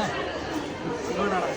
すごい長い。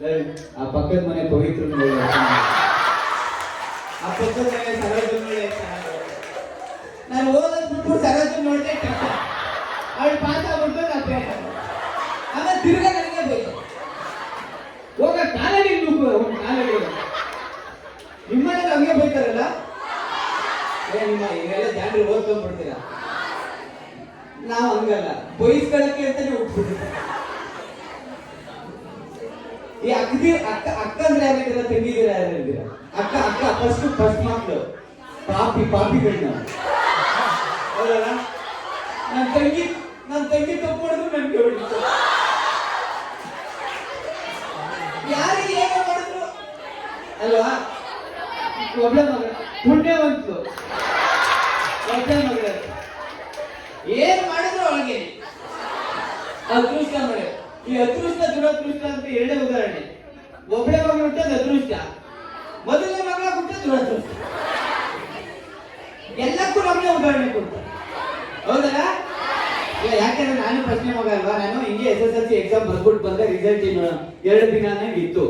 ಆ ಪಕ್ಕದ ಮನೆ ಪವಿತ್ರ ಆ ಪಕ್ಕದ ಮನೆ ಸರೋಜ ನಾನು ಓದೋದ್ ಬಿಟ್ಟು ಸರೋಜ ನೋಡಿದೆ ಕಷ್ಟ. ಅವಳು ಪಾಸ್ ಆಗ್ಬಿಟ್ಟು ನಾ ಬೇಡ. ಆಮೇಲೆ ತಿರ್ಗಾ ನನಗೆ ಬೇಕು. ಹೋಗ ಕಾಲಡಿ ಒಂದು ಕಾಲಡಿ ನಿಮ್ಮನೇಲಿ ಹಂಗೆ ಬೈತಾರಲ್ಲ? ಏ, ನಿಮ್ಮ ಈಗೆಲ್ಲ ಜಾಡ್ರಿ ಓದ್ಕೊಂಡ್ಬಿಡ್ತೀರಾ ನಾವು ಹಂಗಲ್ಲ. ಬೈಸ್ಕೊಳಕ್ಕೆ ಅಂತಾನೆ ಹುಟ್ಬಿಟ್ಟಿದ್ದೆ ಈ ಅಕ್ಕದಿ ಅಕ್ಕ ಅಕ್ಕ ಅಂದ್ರೆ ಯಾರಿದ್ದೀರಾ ತಂಗಿದ್ದೀರಾ ಯಾರಿದ್ದೀರಾ ಅಕ್ಕ ಅಕ್ಕ ಫಸ್ಟ್ ಫಸ್ಟ್ ಮಕ್ಕಳು ಪಾಪಿ, ಪಾಪಿಗಳನ್ನ. ಹೌದಲ್ಲ? ನನ್ನ ತಂಗಿ ನನ್ನ ತಂಗಿ ತಪ್ಪು ಮಾಡಿದ್ರು ನನ್ಗೆ ಹೊಡಿತು. ಯಾರಿಗೆ ಏನು ಮಾಡಿದ್ರು? ಅಲ್ವಾ? ಒಬ್ಬ ಮಗ ಪುಣ್ಯವಂತು ಒಬ್ಳೆ ಮಗ. ಏನ್ ಮಾಡಿದ್ರು ಅವಳಿಗೆ? ಅದೃಷ್ಟ ಮಾಡಿ ಈ ಅದೃಷ್ಟ, ದುರದೃಷ್ಟ ಅಂತ ಎರಡೇ ಉದಾಹರಣೆ ಒಬ್ಬಳೆ ಮಗ ಹುಟ್ಟದ ಅದೃಷ್ಟ ಮೊದಲನೇ ಮಗಳ ಹುಟ್ಟ ದುರದೃಷ್ಟ ಎಲ್ಲಕ್ಕೂ ನಮ್ಮನೆ ಉದಾಹರಣೆ ಕೊಡ್ತಾರೆ ಹೌದಲ್ಲ ಇಲ್ಲ ಯಾಕಂದ್ರೆ ನಾನು ಪ್ರಶ್ನೆ ಮಗ ಅಲ್ವಾ ನಾನು ಎಕ್ಸಾಮ್ ಬರ್ಬಿಟ್ಟು ಬಂದ ರಿಸಲ್ಟ್ ಇನ್ನು ಎರಡು ದಿನಾನೇ ಇತ್ತು.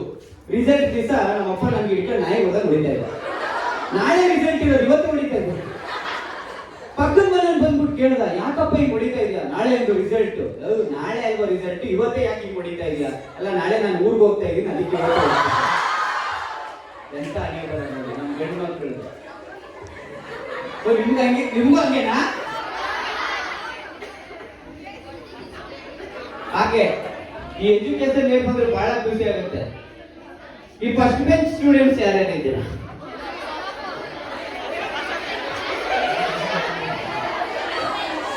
ರಿಸಲ್ಟ್ ದಿವಸ ನಮ್ಮಪ್ಪ ನಮ್ಗೆ ಇಟ್ಟು ನಾಯಿ ಹೋದಾಗ ಹೊಡಿತಾ ಇದ್ದ ನಾಳೆ ರಿಸಲ್ಟ್ ಇರೋದು ಇವತ್ತು ಹೊಡಿತಾ ಇದ್ದ ಪಕ್ಕದ ಮನೇಲಿ ಬಂದ್ಬಿಟ್ಟು ಕೇಳ್ದ, ಯಾಕಪ್ಪ ಈಗ ಹೊಡಿತಾ ಇಲ್ಲ ನಾಳೆ ಒಂದು ರಿಸಲ್ಟ್ ನಾಳೆ ಅಲ್ವಾ ರಿಸಲ್ಟ್ ಇವತ್ತೇ ಯಾಕೆ ಈಗ ಹೊಡಿತಾ ಇಲ್ಲ ಅಲ್ಲ, ನಾಳೆ ನಾನು ಊರಿಗೆ ಹೋಗ್ತಾ ಇದ್ದೀನಿ, ಅದಕ್ಕೆ. ಎಂತ ನೋಡಿ ನಮ್ಮ ಗಂಡು ಮಕ್ಕಳು ನಿಮ್ಗೆ ಹಂಗೆ, ನಿಮ್ಗೂ ಹಂಗೇನಾ? ಹಾಗೆ ಈ ಎಜುಕೇಶನ್ ಬಂದ್ರೆ ಬಹಳ ಖುಷಿ ಆಗುತ್ತೆ. ಈ ಫಸ್ಟ್ ಬೆಂಚ್ ಸ್ಟೂಡೆಂಟ್ಸ್ ಯಾರ್ಯಾರಿದ್ದೀರಾ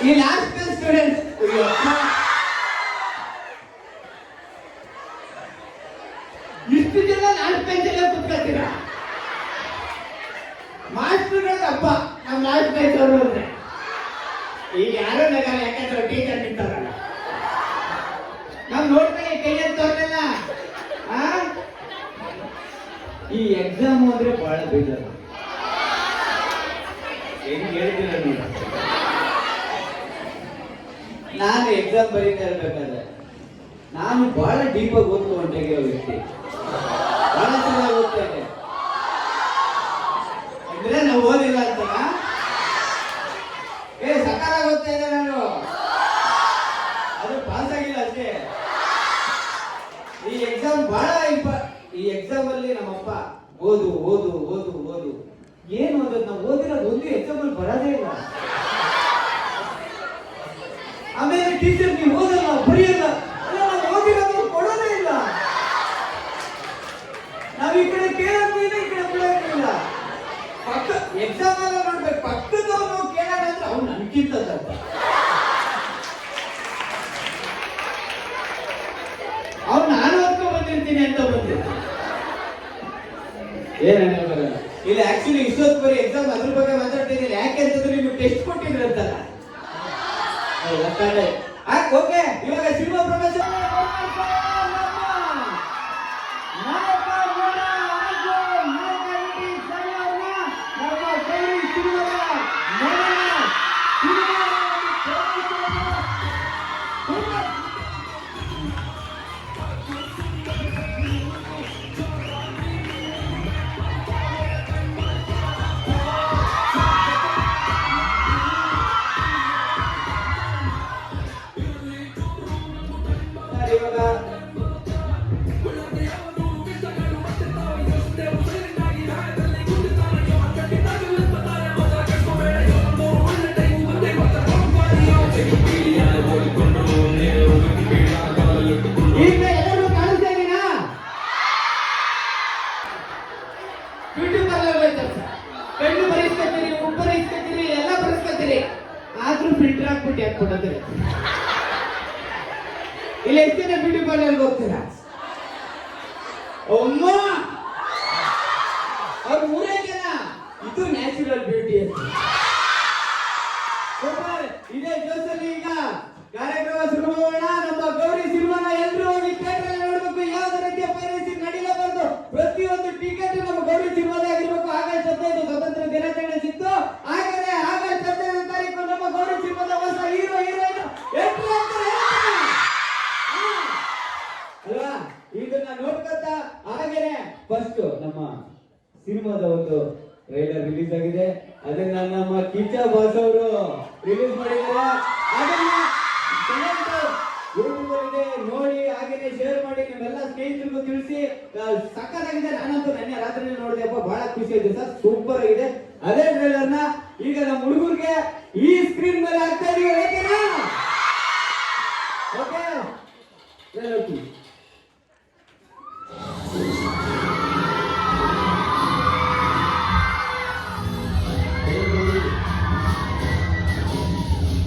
ಈ ಲಾಸ್ಟ್ ಬೆಂಚ್ ಸ್ಟೂಡೆಂಟ್ಸ್ ಇಷ್ಟು ಜನ ಲಾಸ್ಟ್ ಬೆಂಚ್ ಅಲ್ಲೇ ಕುತ್ಕೊಳ್ತೀರಾ? ಮಾಸ್ಟರ್ಗಳ ಹಬ್ಬ ನಮ್ಮ ಲಾಸ್ಟ್ ಬೆಂಚ್ ಅವರು ಅಂದ್ರೆ. ಈಗ ಯಾರು ನಗರ ಯಾಕಂದ್ರೆ ಟೀಚರ್ ನೋಡ್ತೀವಿ ಕೈ ಎತ್ತವ್ರನ್ನೆಲ್ಲ ಈ ಎಕ್ಸಾಮ್ ಅಂದ್ರೆ ಬಹಳ ಬೇಜಾರು. ಹೆಂಗ್ ಹೇಳ್ತೀನಿ ನಾನು ಎಕ್ಸಾಮ್ ಬರೀತಾ ಇರ್ಬೇಕಾದ್ರೆ, ನಾನು ಬಹಳ ಡೀಪ್ ಆಗಿ ಓದ್ಕೊ ಹೊಂಟೋಗಿರೋ ವ್ಯಕ್ತಿ. ಬಹಳ ಚೆನ್ನಾಗಿ ಓದ್ತಾ ಇದ್ದೆ ಅಂದ್ರೆ ನಾವು ಓದಿಲ್ಲ ಅಂತ ಏ ಸಕಾಲಾಗಿ ಓದ್ತಾ ಇದ್ದೆ ನಾನು ಅದು ಪಾಸ್ ಆಗಿಲ್ಲ ಅಷ್ಟೇ ಈ ಎಕ್ಸಾಮ್ ಬಹಳ ಇಂಪ, ಈ ಎಕ್ಸಾಮ್ ಅಲ್ಲಿ ನಮ್ಮಪ್ಪ ಓದು ಓದು ಓದು ಓದು. ಏನು ಓದೋದು ನಾವು ಓದಿರೋದು ಒಂದು ಎಕ್ಸಾಮ್ ಬರೋದೇ ಇಲ್ಲ. ಆಮೇಲೆ ಟೀಚರ್ ನೀವು ಓದಲ್ಲ ಬರೆಯಲ್ಲ ಅಲ್ಲ ನಾವು ಓದಿರೋದು ಕೊಡೋದೇ ಇಲ್ಲ ನಾವು ಈ ಕಡೆ ಕೇಳಕ್ಕೂ ಇಲ್ಲ ಈ ಕಡೆ ಬಿಡಕ್ಕೂ ಇಲ್ಲ ಪಕ್ಕ ಎಕ್ಸಾಮ್ ಎಲ್ಲ ನೋಡ್ಬೇಕು ಪಕ್ಕದವ್ರು ಕೇಳೋಣ ಅಂದ್ರೆ ಅವ್ನು ನನ್ಗಿಂತ ದಡ್ಡ ಅವ್ನು ನಾನು ಓದ್ಕೊಂಡ್ ಬಂದಿರ್ತೀನಿ ಅಂತ ಬಂದಿರ್ತೀನಿ ಬರಲ್ಲ ಇಲ್ಲಿ ಆಕ್ಚುಲಿ ಇಷ್ಟೊತ್ತು ಬರೀ ಎಕ್ಸಾಮ್ ಅದ್ರ ಬಗ್ಗೆ ಮಾತಾಡ್ತಿದ್ದೀನಿ. ಯಾಕೆ ಅಂತಂದ್ರೆ ನೀವು ಟೆಸ್ಟ್ ಕೊಟ್ಟಿದ್ರಂತಲ್ಲ. ಓಕೆ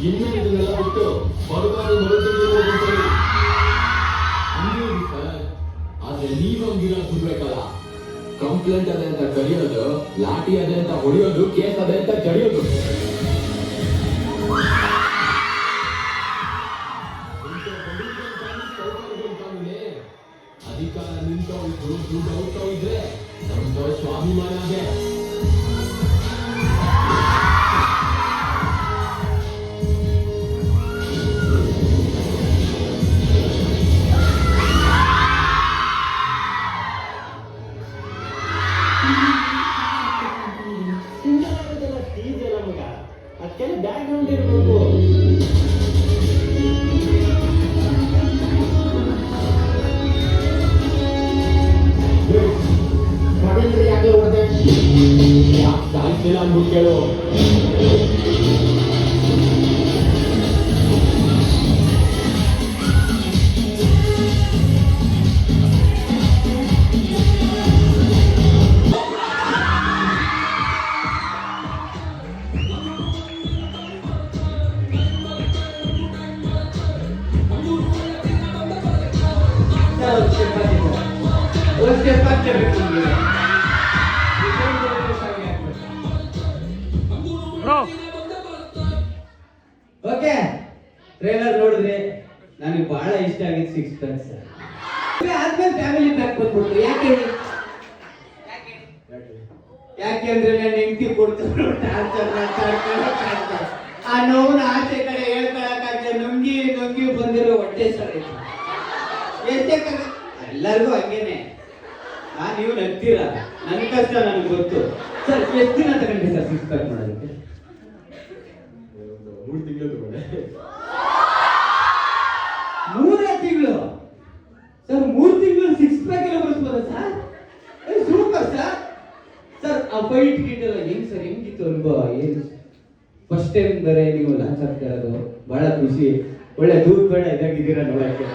ಬಿಟ್ಟು ಕಂಪ್ಲೇಂಟ್ ಅದೇ ಅಂತ ಕರೆಯೋದು ಲಾಠಿ ಅದೇ ಅಂತ ಹೊಡೆಯೋದು ಕೇಸ್ ಅದೇ ಅಂತ ಜಡಿಯೋದು. ಒಂದು ಸ್ಟೆಪ್ ಹಾಕಿದ್ದಾರೆ ಒಂದು ಸ್ಟೆಪ್ ನಿಮಗೆ ಓಕೆ ಟ್ರೈಲರ್ ನೋಡಿದ್ರೆ ನನಗೆ ಬಹಳ ಇಷ್ಟ ಆಗಿದ್ದು ಸಿಕ್ಸ್ ಪ್ಯಾಕ್ ಸರ್ ಆದ್ಮೇಲೆ ಫ್ಯಾಮಿಲಿ ಪ್ಯಾಕ್ ಬಂದ್ಬಿಟ್ರು. ಯಾಕೆ? ಯಾಕೆ ಅಂದ್ರೆ ನನ್ನ ಹೆಂಡತಿ ಕೊಡ್ತಾರೆ ಆ ನೋವು ಆಚೆ ಕಡೆ ಹೇಳ್ಕೊಳಕ್ಕಾಗದೆ ನುಂಗಿ ನುಂಗಿ ಬಂದಿರೋ ಹೊಟ್ಟೆ ಸರ್. ಎಲ್ಲರಿಗೂ ಹಂಗೇನೆ. ಆ ನೀವು ನಗ್ತೀರ? ನನ್ನ ಕಷ್ಟ ನನಗೆ ಗೊತ್ತು. ಸರ್ ಎಷ್ಟು ದಿನ ಸರ್ ಸಿಕ್ಸ್ ಪ್ಯಾಕ್ ಮಾಡೋದಕ್ಕೆ? ಮೂರು ತಿಂಗಳು ತಗೊಂಡೆ. ಮೂರೇ ತಿಂಗಳು? ಸರ್ ಮೂರು ತಿಂಗಳು ಸಿಕ್ಸ್ ಪ್ಯಾಕ್ ಎಲ್ಲ ಬರ್ಸ್ಬೋದ ಸರ್? Super sir. ಸರ್ ಆ ಫೈಟ್ ಗಿಟ್ ಎಲ್ಲ ಹೆಂಗ್ ಸರ್? ಹೆಂಗಿತ್ತು ಅನುಭವ? ಏನು ಫಸ್ಟ್ ಟೈಮ್ ಬೇರೆ ನೀವು ಲಾಂಚ್ ಆಗ್ತಾ ಇರೋದು ಬಹಳ ಖುಷಿ. ಒಳ್ಳೆ ದೂರ ಬೇಡ ಇದಾಗಿದ್ದೀರಾ ನೋಡಕ್ಕೆ.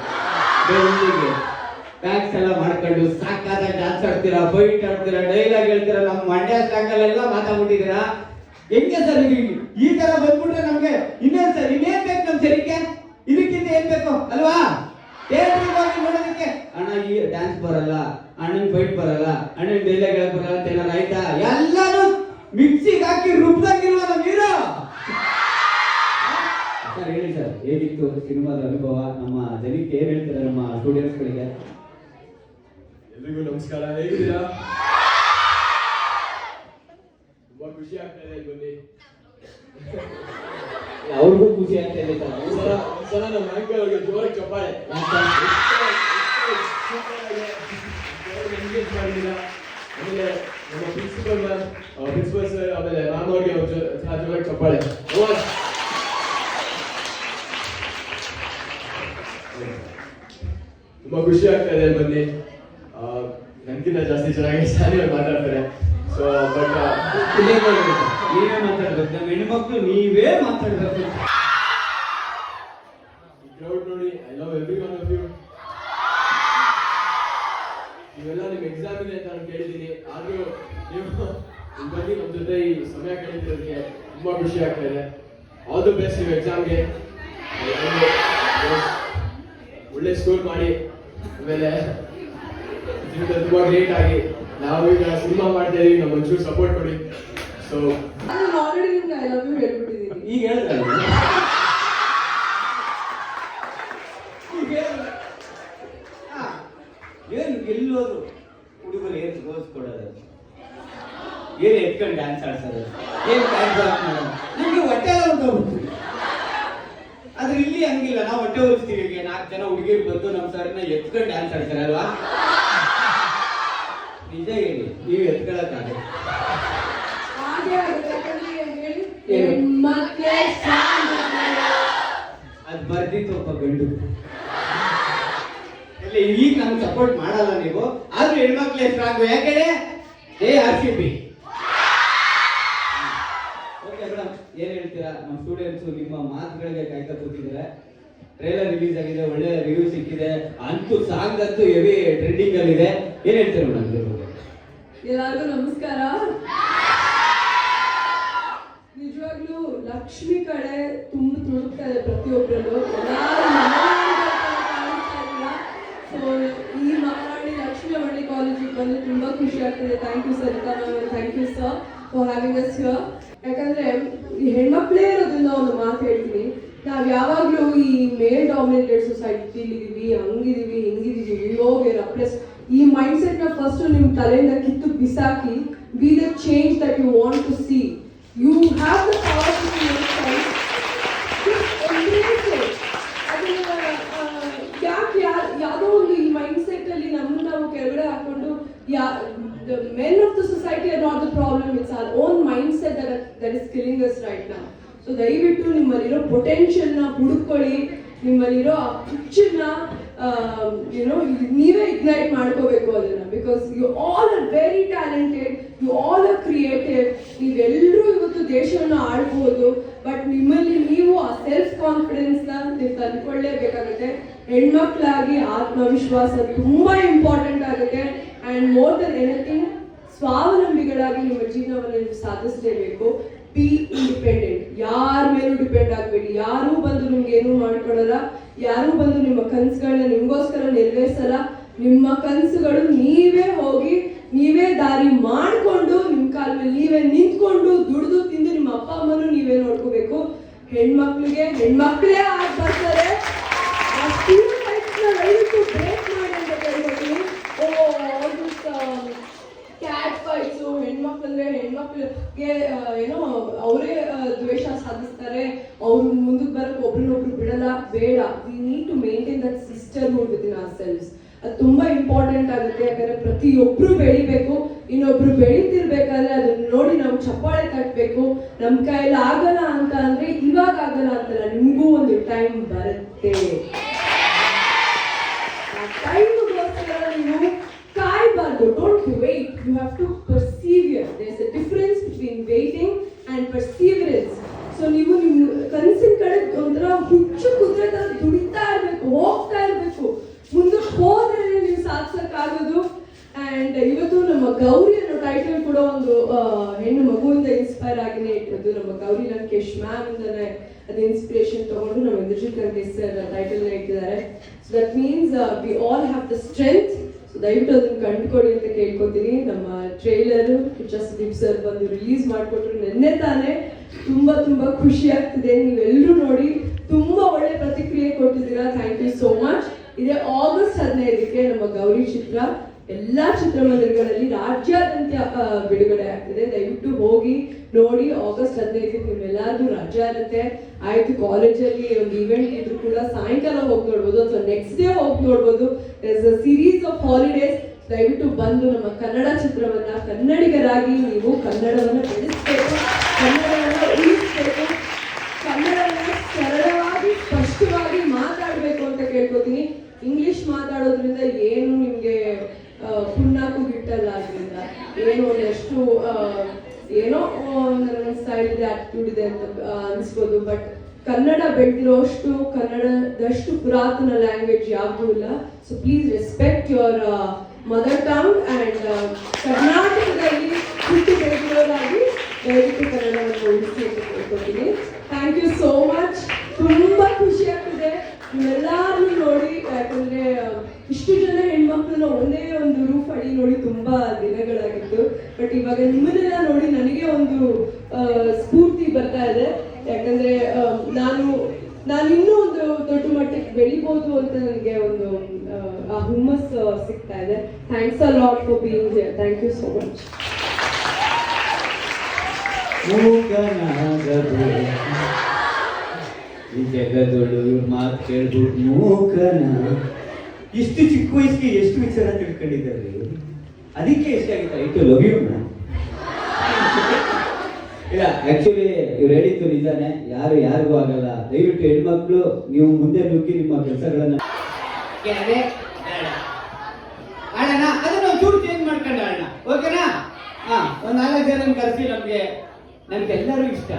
ಬೆಳ್ಳಿಗೆ ಬ್ಯಾಗ್ಸ್ ಎಲ್ಲ ಮಾಡ್ಕೊಂಡು ಸಾಕಾದ ಡ್ಯಾನ್ಸ್ ಆಡ್ತೀರಾ ಬೈಟ್ ಆಡ್ತೀರಾ ಡೈಲಾಗ್ ಹೇಳ್ತೀರಾ, ನಮ್ಮ ಮಂಡ್ಯ ಸ್ಟಾಕಲ್ಲೆಲ್ಲ ಮಾತಾಡ್ಬಿಟ್ಟಿದ್ದೀರಾ? ಹೆಂಗೆ ಸರ್ ಈ ತರ ಬಂದ್ಬಿಟ್ರೆ ನಮ್ಗೆ ಇನ್ನೇನ್ ಸರ್ ಇನ್ನೇನ್ ಬೇಕು ನಮ್ ಸರಿಕೆ ಇದಕ್ಕಿಂತ ಏನ್ ಬೇಕು, ಅಲ್ವಾ? ನೋಡೋದಕ್ಕೆ. ಅಣ್ಣ, ಈ ಡ್ಯಾನ್ಸ್ ಬರಲ್ಲ, ಅಣ್ಣನ್ ಬೈಟ್ ಬರಲ್ಲ, ಅಣ್ಣನ್ ಡೈಲಾಗ್ ಹೇಳಕ್ ಬರಲ್ಲ ಅಂತ ಏನಾರ ಆಯ್ತಾ? ಎಲ್ಲಾನು ಮಿಕ್ಸಿಗೆ ಹಾಕಿ ರುಬ್ದಂಗಿಲ್ವಾ ನಮ್ಮ ಹೀರೋ ಸರ್ ಹೇಳಿ ಸರ್ ಹೇಗಿತ್ತು ಸಿನಿಮಾದ ಅನುಭವ? ನಮ್ಮ ಜನಕ್ಕೆ ಏನ್ ಹೇಳ್ತಾರೆ ನಮ್ಮ ಸ್ಟೂಡೆಂಟ್ಸ್ ಗಳಿಗೆ? ಎಲ್ರಿಗೂ ನಮಸ್ಕಾರ. ಹೇಗಿದ್ದೀರಾ? ತುಂಬಾ ಖುಷಿ ಆಗ್ತಾ ಇದೆ ಬನ್ನಿ. ಅವ್ರಿಗೂ ಖುಷಿ ಆಗ್ತಾ ಇದೆ ಸರ್. ಒಂದ್ಸಲ ಒಂದ್ಸಲ ನಮ್ಮ ಆಂಕಲ್ ಅವ್ರಿಗೆ ಜೋರಾಗಿ ಚಪ್ಪಾಳೆ. ಎಂಗೇಜ್ ಮಾಡಿದ್ದೀರಾ ಆಮೇಲೆ ನಮ್ಮ ಪ್ರಿನ್ಸಿಪಲ್ ಪ್ರಿನ್ಸಿಪಲ್ ಸರ್ ಆಮೇಲೆ ಮ್ಯಾಮ್ ಅವ್ರಿಗೆ ಜೋರಾಗಿ ಚಪ್ಪಾಳೆ. ತುಂಬಾ ಖುಷಿ ಆಗ್ತಾ ಇದೆ ಬನ್ನಿ. ನನ್ಗಿಂತ ಜಾಸ್ತಿ ಚೆನ್ನಾಗಿ ಸಾರಿ ಮಾತಾಡ್ತಾರೆ. So but. ನೀವೇ ಮಾತಾಡ್ಬೇಕು. ನಮ್ಮ ಹೆಣ್ಮಕ್ಳು ನೀವೇ ಮಾತಾಡ್ಬೇಕು. ಕ್ರೌಡ್ ನೋಡಿ I love everyone of you ನೀವೆಲ್ಲ ನಿಮ್ ಎಕ್ಸಾಮ್ ಇದೆ ಅಂತ ನಾನು ಕೇಳಿದ್ದೀನಿ. ಆದ್ರೂ ನೀವು ಬಂದು ನಮ್ಮ ಜೊತೆ ಈ ಸಮಯ ಕಳೀತಿರೋದಕ್ಕೆ ತುಂಬಾ ಖುಷಿ ಆಗ್ತಾ ಇದೆ. ಆಲ್ ದಿ ಬೆಸ್ಟ್ ನೀವು ಎಕ್ಸಾಮ್ಗೆ ಒಳ್ಳೆ ಸ್ಕೋರ್ ಮಾಡಿ ಆಮೇಲೆ ತುಂಬಾ ಗ್ರೇಟ್ ಆಗಿ ನಾವು ಈಗ ಸಿನಿಮಾ ಮಾಡ್ತಾ ಇದೀವಿ ನಮ್ಮ ಒಂಚೂರು ಸಪೋರ್ಟ್ ಕೊಡಿ. ಸೊ ಆಲ್ರೆಡಿ ನಿಮ್ಗೆ ಐ ಲವ್ ಯು ಹೇಳ್ಬಿಟ್ಟಿದ್ದೀನಿ. ಈಗ ಹೇಳಿದ್ರೆ. ಏನ್ ಎಲ್ಲೋದ್ರು ಹುಡುಗರು ಏನ್ ತೋರಿಸ್ಕೊಡೋದು ಕೊಡೋದು? ಏನ್ ಎತ್ಕೊಂಡು ಡ್ಯಾನ್ಸ್ ಆಡ್ಸೋದು ಏನ್ ಟೈಮ್ ಪಾಸ್ ಮಾಡೋದು ನಿಮ್ಗೆ ಹೊಟ್ಟೆ ಎಲ್ಲ ಉಂಟೋಗ್ಬಿಡ್ತು ಆದ್ರೆ ಇಲ್ಲಿ ಹಂಗಿಲ್ಲ ನಾವು ಹೊಟ್ಟೆ ಉರಿಸ್ತೀವಿ ಈಗ ನಾಲ್ಕು ಜನ ಹುಡುಗಿರು ಬಂದು ನಮ್ಮ ಸರ್ನ ಎತ್ಕೊಂಡು ಡ್ಯಾನ್ಸ್ ಆಡ್ತಾರೆ ಅಲ್ವಾ ನಿಜ ಹೇಳಿ ನೀವು ಎತ್ಕೊಳಕ್ಕಾಗಲ್ಲ ಹಾಗೆ ಆಗುತ್ತೆ ಯಾಕಂದ್ರೆ ಹೇಳಿ ಏನು? ಹೆಣ್ಮಕ್ಳೇ ಸಾಕು. ಅದ್ ಬರ್ದಿತ್ತು ಒಬ್ಬ ಗಂಡು ಇಲ್ಲ ಈಗ ನಮ್ಗೆ ಸಪೋರ್ಟ್ ಮಾಡಲ್ಲ ನೀವು ಆದ್ರೂ ಹೆಣ್ಮಕ್ಳು ಸ್ಟ್ರಾಂಗ್ ಯಾಕೆ ಏ R C B okay madam ಹೇಳ್ತೀರಾ ನಮ್ಮ ಸ್ಟೂಡೆಂಟ್ಸ್ ನಿಮ್ಮ ಮಾತುಗಳಿಗೆ ಕಾಯ್ತಾ ಕೂತಿದ್ದಾರೆ. ಟ್ರೈಲರ್ ರಿಲೀಸ್ ಆಗಿದೆ, ಒಳ್ಳೆ ರಿವ್ಯೂ ಸಿಕ್ಕಿದೆ. ಅಂತೂ ಸಾಂಗ್ ಅಂತೂ ಹೆವಿ ಟ್ರೆಂಡಿಂಗ್ ಅಲ್ಲಿ ಇದೆ ಏನ್ ಹೇಳ್ತೀರಾ ಮೇಡಮ್ ಎಲ್ಲರಿಗೂ ನಮಸ್ಕಾರ. ನಿಜವಾಗ್ಲೂ ಲಕ್ಷ್ಮಿ ಕಡೆ ತುಂಬ ತುಳುಕ್ತಾ ಇದೆ ಪ್ರತಿಯೊಬ್ಬರಲ್ಲೂ ಈ ಲಕ್ಷ್ಮಿ ಅವಳಿ ಕಾಲೇಜಿಗೆ ಬಂದು ತುಂಬಾ ಖುಷಿ ಆಗ್ತಿದೆ. Thank you ma'am thank you sir for having us ಯಾಕಂದ್ರೆ ಈ ಹೆಣ್ಮಕ್ಳೇ ಇರೋದ್ರಿಂದ ಒಂದು ಮಾತು ಹೇಳ್ತೀನಿ. ನಾವ್ ಯಾವಾಗ್ಲೂ ಈ ಮೇಲ್ ಡಾಮಿನೇಟೆಡ್ ಸೊಸೈಟಿ ಇದೀವಿ ಹಂಗಿದೀವಿ ಹಿಂಗಿದೀವಿ ಯೋಗೆ ಬೇರೆ ಪ್ಲಸ್ ಈ ಮೈಂಡ್ ಸೆಟ್ನ ಫಸ್ಟ್ ನಿಮ್ ತಲೆಯಿಂದ ಕಿತ್ತು ಬಿಸಾಕಿ be the change that you want to see you have the power to ಯಾಕೆ ಯಾವುದೋ ಒಂದು ಈ ಮೈಂಡ್ ಸೆಟ್ ಅಲ್ಲಿ ನಮ್ಮನ್ನ ನಾವು ಕೆಳಗಡೆ ಹಾಕೊಂಡು yeah the men of the society are not the problem it's our own mindset that is killing us right ನಾವು ಸೊ ದಯವಿಟ್ಟು ನಿಮ್ಮಲ್ಲಿರೋ ಪೊಟೆನ್ಷಿಯಲ್ನ ಹುಡುಕೊಳ್ಳಿ. ನಿಮ್ಮಲ್ಲಿರೋ ಆ ಹುಚ್ಚನ್ನ ಏನೋ ನೀವೇ ಇಗ್ನೈಟ್ ಮಾಡ್ಕೋಬೇಕು ಅದನ್ನ. Because you all are very talented you all are creative ನೀವೆಲ್ಲರೂ ಇವತ್ತು ದೇಶವನ್ನು ಆಳ್ಬೋದು. ಬಟ್ ನಿಮ್ಮಲ್ಲಿ ನೀವು ಆ ಸೆಲ್ಫ್ ಕಾನ್ಫಿಡೆನ್ಸ್ನ ನೀವು ತಂದ್ಕೊಳ್ಳೇಬೇಕಾಗುತ್ತೆ. ಹೆಣ್ಮಕ್ಳಾಗಿ ಆತ್ಮವಿಶ್ವಾಸ ತುಂಬಾ ಇಂಪಾರ್ಟೆಂಟ್ ಆಗುತ್ತೆ. ಅಂಡ್ ಮೋರ್ ದನ್ ಎನಿಥಿಂಗ್ ಸ್ವಾವಲಂಬಿಗಳಾಗಿ ನಿಮ್ಮ ಜೀವನವನ್ನು ನೀವು ಸಾಧಿಸಲೇಬೇಕು. ಬಿ ಇಂಡಿಪೆಂಡೆಂಟ್ ಯಾರ ಮೇಲೂ ಡಿಪೆಂಡ್ ಆಗಬೇಡಿ. ಯಾರೂ ಬಂದು ನಿಮ್ಗೆ ಏನೂ ಮಾಡ್ಕೊಡಲ್ಲ ಯಾರೂ ಬಂದು ನಿಮ್ಮ ಕನಸುಗಳನ್ನ ನಿಮ್ಗೋಸ್ಕರ ನೆರವೇರಿಸಲ್ಲ. ನಿಮ್ಮ ಕನಸುಗಳು ನೀವೇ ಹೋಗಿ, ನೀವೇ ದಾರಿ ಮಾಡಿಕೊಂಡು, ನಿಮ್ಮ ಕಾಲ ಮೇಲೆ ನೀವೇ ನಿಂತ್ಕೊಂಡು ದುಡಿದು ತಿಂದು ನಿಮ್ಮ ಅಪ್ಪ ಅಮ್ಮನೂ ನೀವೇ ನೋಡ್ಕೋಬೇಕು. ಹೆಣ್ಮಕ್ಳಿಗೆ, ಹೆಣ್ಮಕ್ಳೇ ಆಗಿ ಆ stereotypes ನ ದಯವಿಟ್ಟು ಬ್ರೇಕ್ ಮಾಡಿ ಅಂತ ಕೇಳ್ಕೊತೀನಿ oh all this, um, cat fights ಆ, ಏನೋ ಅವರೇ ದ್ವೇಷ ಸಾಧಿಸ್ತಾರೆ. ಅವ್ರು ಮುಂದಕ್ಕೆ ಬರಕ್ಕೆ ಒಬ್ರನ್ನೊಬ್ರು ಬಿಡಲ್ಲ. ಬೇಡ. We need to maintain that sisterhood within ourselves ಅದು ತುಂಬಾ ಇಂಪಾರ್ಟೆಂಟ್ ಆಗುತ್ತೆ. ಯಾಕಂದ್ರೆ ಪ್ರತಿಯೊಬ್ರು ಬೆಳಿಬೇಕು. ಇನ್ನೊಬ್ರು ಬೆಳಿತಿರ್ಬೇಕಾದ್ರೆ ಅದನ್ನ ನೋಡಿ ನಾವು ಚಪ್ಪಾಳೆ ತಟ್ಟಬೇಕು ನಮ್ಮ ಕೈಯಲ್ಲಿ ಆಗಲ್ಲ ಅಂತ ಅಂದ್ರೆ ಇವಾಗ ಆಗಲ್ಲ ಅಂತಲ್ಲ. ನಿಮಗೂ ಒಂದು ಟೈಮ್ ಬರುತ್ತೆ. ಟೈಮ್ಗೋಸ್ಕರ ನೀವು ಕಾಯ್ಬಾರ್ದು. Don't wait you have to persevere there's between waiting and perseverance so ನೀವು ನಿಮ್ಮ ಕನಸಿನ ಕಡೆ ಒಂಥರ ಹುಚ್ಚು ಕುದುರೆ ದುಡಿತಾ ಇರ್ಬೇಕು, ಹೋಗ್ತಾ ಇರ್ಬೇಕು. ಮುಂದಕ್ಕೆ ಹೋದ್ರೆ ನೀವು ಸಾಧಿಸಕ್ಕಾಗೋದು. ಅಂಡ್ ಇವತ್ತು ನಮ್ಮ ಗೌರಿ ಅನ್ನೋ ಟೈಟಲ್ ಕೂಡ ಒಂದು ಹೆಣ್ಣು ಮಗುವಿಂದ ಇನ್ಸ್ಪೈರ್ ಆಗಿನೇ ಇಟ್ಟದ್ದು ನಮ್ಮ ಗೌರಿ ಲಂಕೇಶ್ ಮ್ಯಾಮ್ ಇಂದನೇ ಅದು ಇನ್ಸ್ಪಿರೇಷನ್ ತಗೊಂಡು ನಮ್ಮ ಇಂದ್ರಜಿತ್ ಲಂಕೇಶ್ ಸರ್ ಟೈಟಲ್ ಇಟ್ಟಿದ್ದಾರೆ. So that means we all have the strength so ದಯವಿಟ್ಟು ಅದನ್ನ ಕಂಡುಕೊಡಿ ಅಂತ ಕೇಳ್ಕೊತೀನಿ. ನಮ್ಮ ಟ್ರೈಲರ್ ಸುದೀಪ್ ಸರ್ ಬಂದು ರಿಲೀಸ್ ಮಾಡಿಕೊಟ್ರು ನಿನ್ನೆ ತಾನೇ ತುಂಬಾ ತುಂಬಾ ಖುಷಿ ಆಗ್ತಿದೆ. ನೀವೆಲ್ಲರೂ ನೋಡಿ ತುಂಬಾ ಒಳ್ಳೆ ಪ್ರತಿಕ್ರಿಯೆ ಕೊಟ್ಟಿದ್ದೀರಾ. ಥ್ಯಾಂಕ್ ಯು ಸೋ ಮಚ್ ಇದೇ ಆಗಸ್ಟ್ ಹದಿನೈದಕ್ಕೆ ನಮ್ಮ ಗೌರಿ ಚಿತ್ರ. ಎಲ್ಲಾ ಚಿತ್ರಮಂದಿರಗಳಲ್ಲಿ ರಾಜ್ಯಾದ್ಯಂತ ಬಿಡುಗಡೆ ಆಗ್ತಿದೆ. ದಯವಿಟ್ಟು ಹೋಗಿ ನೋಡಿ. ಆಗಸ್ಟ್ ಹದಿನೈದಕ್ಕೆ ನಿಮ್ಮೆಲ್ಲರಿಗೂ ರಜ ಇರುತ್ತೆ ಆಯ್ತು ಕಾಲೇಜಲ್ಲಿ ಒಂದು ಇವೆಂಟ್ ಇದ್ರು ಕೂಡ ಸಾಯಂಕಾಲ ಹೋಗಿ ನೋಡ್ಬೋದು. ಅಥವಾ ನೆಕ್ಸ್ಟ್ ಡೇ ಹೋಗಿ ನೋಡ್ಬೋದು. ಸೀರೀಸ್ ಆಫ್ ಹಾಲಿಡೇಸ್ ದಯವಿಟ್ಟು ಬಂದು ನಮ್ಮ ಕನ್ನಡ ಚಿತ್ರವನ್ನ ಕನ್ನಡಿಗರಾಗಿ ನೀವು ಕನ್ನಡವನ್ನು ಬೆಳೆಸಬೇಕು. ಕನ್ನಡವನ್ನ ಉಳಿಸ್ಬೇಕು ಕನ್ನಡವನ್ನ ಸರಳವಾಗಿ ಸ್ಪಷ್ಟವಾಗಿ ಮಾತಾಡಬೇಕು ಅಂತ ಕೇಳ್ಕೊತೀನಿ ಇಂಗ್ಲಿಷ್ ಮಾತಾಡೋದ್ರಿಂದ ಏನು ನಿಮ್ಗೆ ಆ, ಪುಣ್ಣಾಕು ಗಿಟ್ಟಲ್ಲ ಅದರಿಂದ ಏನೋ ಒಂದಷ್ಟು ಆ, ಏನೋ ನನ್ನ ಸ್ಟೈಲ್ ಇದೆ ಆಟಿಟ್ಯೂಡ್ ಇದೆ ಅಂತ ಆ, ಅನ್ಸ್ಬೋದು ಬಟ್ ಕನ್ನಡ ಬೆಳೆದಿರೋಷ್ಟು ಕನ್ನಡದಷ್ಟು ಪುರಾತನ ಲ್ಯಾಂಗ್ವೇಜ್ ಯಾವುದೂ ಇಲ್ಲ. So please respect your mother tongue and ಕರ್ನಾಟಕದಲ್ಲಿ ಹುಟ್ಟಿ ಬೆಳೆದಿರೋದಾಗಿ ದಯವಿಟ್ಟು ಕನ್ನಡವನ್ನು ಉಳಿಸಿ ಅಂತ ಕೇಳ್ಕೊತೀನಿ. ಥ್ಯಾಂಕ್ ಯು ಸೋ ಮಚ್ ತುಂಬ ಖುಷಿ ಆಗ್ತಿದೆ. ನಿಮ್ಮೆಲ್ಲರನ್ನೂ ನೋಡಿ, ಯಾಕಂದರೆ ಇಷ್ಟು ಜನ ಹೆಣ್ಮಕ್ಳನ್ನ ಒಂದೇ ಒಂದು ರೂಫ್ ಅಡಿ ನೋಡಿ ತುಂಬಾ ದಿನಗಳಾಗಿತ್ತು. ಬಟ್ ಇವಾಗ ನಿಮ್ಮನ್ನೆಲ್ಲ ನೋಡಿ ನನಗೆ ಒಂದು ಸ್ಫೂರ್ತಿ ಬರ್ತಾ ಇದೆ. ಯಾಕಂದ್ರೆ ನಾನು ನಾನು ಇನ್ನೂ ಒಂದು ದೊಡ್ಡ ಮಟ್ಟಕ್ಕೆ ಬೆಳಿಬೋದು ಅಂತ ನನಗೆ ಒಂದು ಆ, ಹುಮ್ಮಸ್ ಸಿಗ್ತಾ ಇದೆ. Thanks a lot for being here thank you so much ಈ ಜಗದೊಳು ಮಾತು ಕೇಳ್ಬಿಟ್ಟು ಮೂಕನ ಇಷ್ಟು ಚಿಕ್ಕ ವಯಸ್ಸಿಗೆ ಎಷ್ಟು ವಿಚಾರ ತಿಳ್ಕೊಂಡಿದ್ದಾರೆ? ಅದಕ್ಕೆ ಎಷ್ಟಾಗಿತ್ತು ಐಟು ಲವ್ ಯು ಇಲ್ಲ ಆಕ್ಚುಲಿ ಇವ್ರು ಹೇಳಿದ್ದು ನಿಜಾನೇ, ಯಾರು ಯಾರಿಗೂ ಆಗಲ್ಲ. ದಯವಿಟ್ಟು ಹೆಣ್ಮಕ್ಳು, ನೀವು ಮುಂದೆ ನುಗ್ಗಿ ನಿಮ್ಮ ಕೆಲಸಗಳನ್ನ ಆಡೋಣ ಅದನ್ನ ಒಂಚೂರು ಚೇಂಜ್ ಮಾಡ್ಕೊಂಡ ಆಡೋಣ ಓಕೆನಾ? ಹಾ, ಒಂದ್ ನಾಲ್ಕು ಜನ ಕರೆಸಿ ನಮ್ಗೆ. ನಮ್ಗೆಲ್ಲರೂ ಇಷ್ಟ.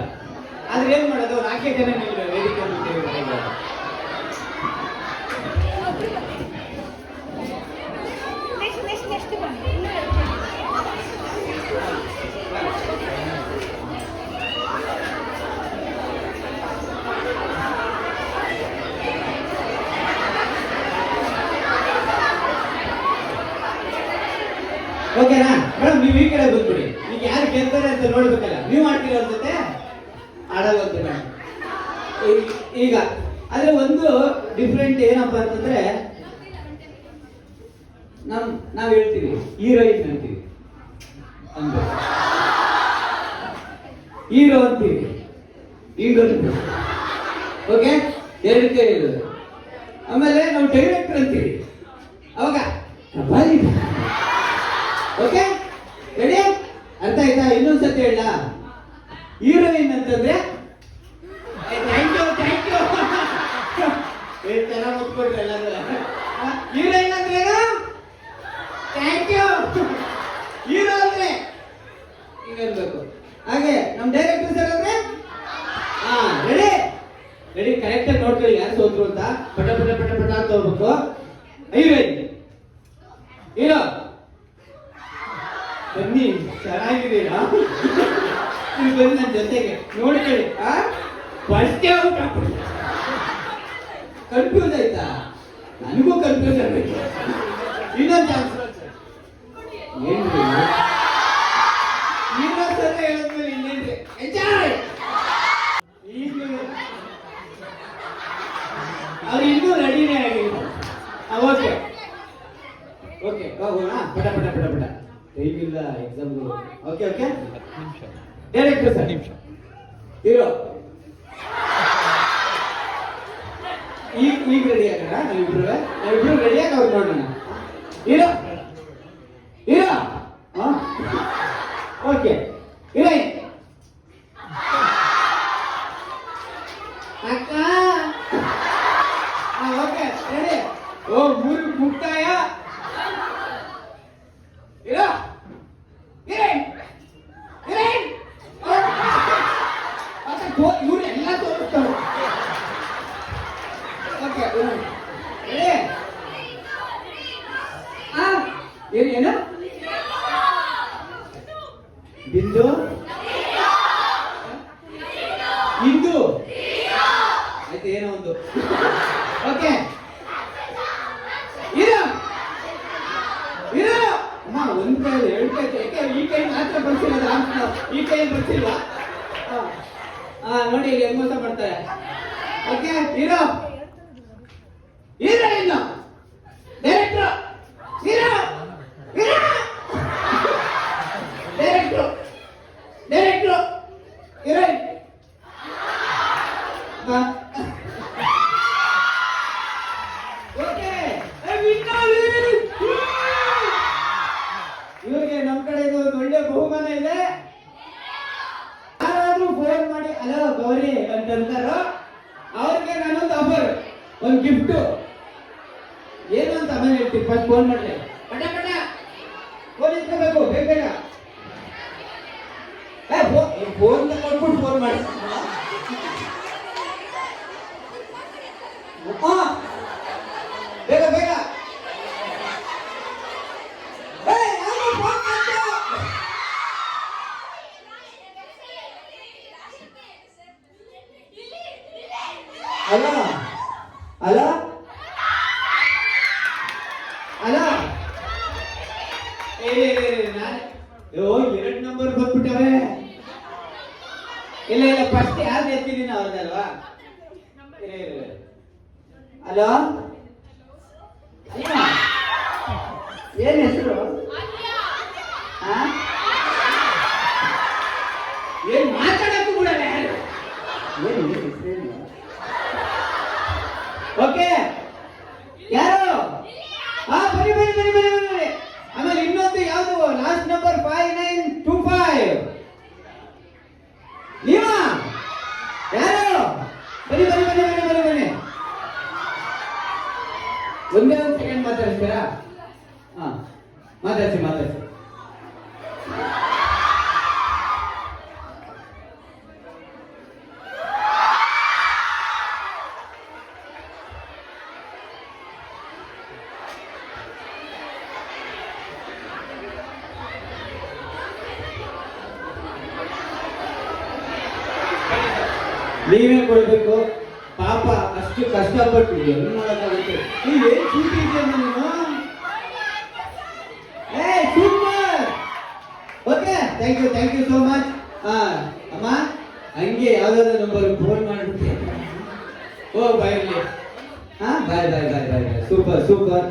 ಆದ್ರೆ ಏನ್ ಮಾಡೋದು? ನಾಲ್ಕೇ ಜನ ವೇದಿಕೆ ಮೇಲೆ ಸೇರಿರ್ತಾರೆ. ನೆಕ್ಸ್ಟ್ ನೆಕ್ಸ್ಟ್ ನೆಕ್ಸ್ಟ್ ಬನ್ನಿ ಓಕೆನಾ? ಮೇಡಮ್, ನೀವು ಈ ಕಡೆ ಬಂದ್ಬಿಡಿ. ಈಗ ಯಾರು ಗೆಲ್ತಾರೆ ಅಂತ ನೋಡ್ಬೇಕಲ್ಲ, ನೀವು ಆಡ್ತೀರ ಜೊತೆ ಆಡೋದಂತೆ ಮೇಡಮ್. ಈಗ, ಆದ್ರೆ ಒಂದು ಡಿಫ್ರೆಂಟ್ ಏನಪ್ಪ ಅಂತಂದ್ರೆ ನಮ್ ನಾವ್ ಹೇಳ್ತೀವಿ ಹೀರೋಯಿನ್ ಅಂತೀವಿ. ಅಂದ್ರೆ ಹೀರೋ ಅಂತೀವಿ. Hero okay? ಎರಡು ಕೈ ಆಮೇಲೆ ನಾವು ಡೈರೆಕ್ಟರ್ ಅಂತೀವಿ. ಅವಾಗ ಕಬಾಲಿ ಓಕೆ ರೆಡಿ ಅರ್ಥ ಆಯ್ತಾ? ಇನ್ನೊಂದ್ಸತಿ ಹೇಳ ಹೀರೋಯಿನ್ ಅಂತಂದ್ರೆ? ಥ್ಯಾಂಕ್ ಯು ಥ್ಯಾಂಕ್ ಯು ಚೆನ್ನಾಗಿ ಮುಟ್ಕೊಟ್ರೆ ಎಲ್ಲಾದ್ರೂ ಹೀರೋಯಿನ್ ಅಂದ್ರೆ ಏನು? ಥ್ಯಾಂಕ್ ಯು ಹೀರೋ ಅಂದ್ರೆ? ಹಿಂಗಿರ್ಬೇಕು ಹಾಗೆ ನಮ್ಮ ಡೈರೆಕ್ಟರ್ ಸರ್ ಅಂದ್ರೆ? ಹಾ ರೆಡಿ ರೆಡಿ ಕರೆಕ್ಟ್ ಆಗಿ ನೋಡ್ಕೊಳ್ಳಿ ಯಾರು ಸೋತ್ರು ಅಂತ. ಪಟ ಪಟ ಪಟ ಪಟ ಅಂತ ಹೋಗ್ಬೇಕು. ಹೀರೋಯಿನ್ ಹೀರೋ ಬನ್ನಿ ಚೆನ್ನಾಗಿದ್ದೀರಾ ಬನ್ನಿ ನನ್ನ ಜೊತೆಗೆ. ನೋಡ್ಕೊಳ್ಳಿ, ಆ? ಫಸ್ಟ್ ಔಟ್ ಕನ್ಫ್ಯೂಸ್ ಆಯ್ತಾ? ನನಗೂ ಕನ್ಫ್ಯೂಸ್ ಆಗ್ಬೇಕು. ಇನ್ನೊಂದು ಚಾನ್ಸ್ ಏನ್ರಿ? ಇನ್ನೊಂದು ಸಲ ಹೇಳಿದ್ಮೇಲೆ ಇನ್ನೇನ್ರಿ? ಎಂಜಾಯ್ ಅವ್ರು ಇನ್ನೂ ರೆಡಿನೇ ಆಗಿಲ್ಲ. ಓಕೆ ಓಕೆ ಹೋಗೋಣ? ಪಟ ಪಟ ಪಟ ಪಟ. ಟೈಮ್ ಇಲ್ಲ exam okay okay director sir? ನಿಮಿಷ. ಇರೋ. ಈಗ ಈಗ ರೆಡಿ ಆಗೋಣ? ನಾವಿಬ್ರು ನಾವಿಬ್ರು ರೆಡಿ ನೋಡೋಣ. ಇರೋ. ಹೀರೋ ಓಕೆ ಹೀರೋಯಿನ್ ಅಕ್ಕ ಓಕೆ ರೆಡಿ ಓ ಮೂರು ಮುಕ್ತಾಯ ಇರೋ ಹೀರೋಯಿನ್ ಹೀರೋಯಿನ್ ಇವ್ರು ಎಲ್ಲ ತೋರಿಸ್ತಾರೆ ರೆಡಿ ಏನು ಏನು? ಬಿಂದು ಇಂದು ಆಯ್ತು ಏನೋ ಒಂದು ಓಕೆ ಇರೋ ಇರೋ ಅಮ್ಮ ಒಂದ್ ಕೈ ಎರಡು ಕೈ ಯಾಕೆ ಈ ಕೈ ಮಾತ್ರ ಬರ್ಸಿಲ್ಲ ಅದು ಆ- ಈ ಕೈ ಬರ್ಸಿಲ್ವಾ ಹಾ. ಹಾ ನೋಡಿ ಇಲ್ಲಿ ಹೆಂಗ್ ಮೋಸ ಮಾಡ್ತಾರೆ ಓಕೆ ಇರೋ ಇರೋ ಇನ್ನು ಡೈರೆಕ್ಟ್ರು ಇರೋ ಇರೋ ಡೈರೆಕ್ಟ್ರು ಡೈರೆಕ್ಟ್ರು ಇರೋ ಹಾ Ala. Ala. বেরি বেরি বেরি ಅಷ್ಟು ಕಷ್ಟಪಟ್ಟು ಏನು ಮಾಡೋಕ್ಕಾಗುತ್ತೆ ನೀವು ಏನು ಚೂಟಿದ್ದೆ ನೀನು ಏ super okay thank you thank you so much ಹಾಂ ಅಮ್ಮ ಹಂಗೆ ಯಾವುದಾದ್ರು ನಂಬರ್ ಫೋನ್ ಮಾಡಿಬಿಟ್ಟು ಓ ಬಾಯ್ ಹಾಂ ಬಾಯ್ ಬಾಯ್ ಬಾಯ್ ಬಾಯ್ ಬಾಯ್ ಸೂಪರ್ ಸೂಪರ್